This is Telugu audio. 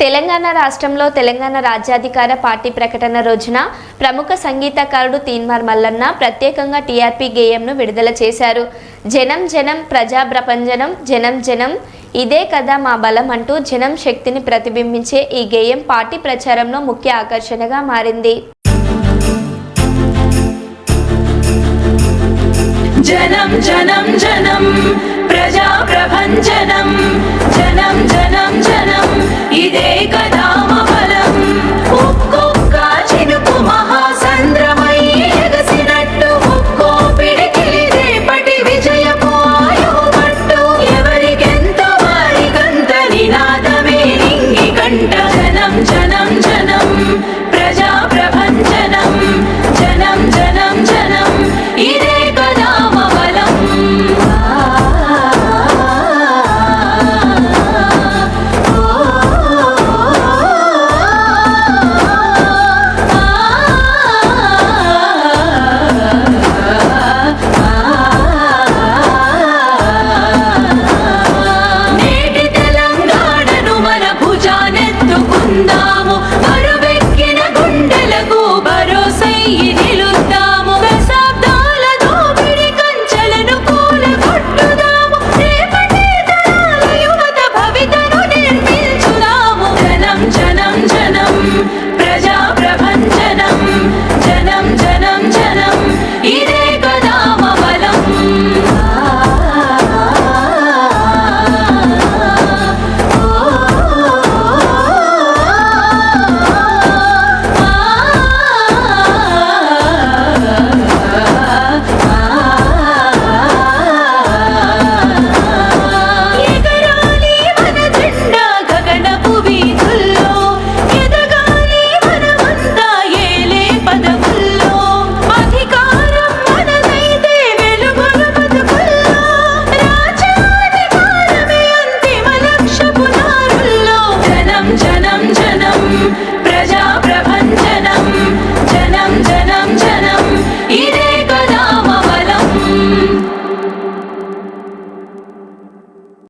తెలంగాణ రాష్ట్రంలో తెలంగాణ రాజ్యాధికార పార్టీ ప్రకటన రోజున ప్రముఖ సంగీతకారుడు తీన్మార్ మల్లన్న ప్రత్యేకంగా టీఆర్పీ గేయంను విడుదల చేశారు. జనం జనం ప్రజా ప్రపంచనం జనం జనం ఇదే కదా మా బలం అంటూ జనం శక్తిని ప్రతిబింబించే ఈ గేయం పార్టీ ప్రచారంలో ముఖ్య ఆకర్షణగా మారింది. జనం జనం జనం ప్రజా ప్రభంజనం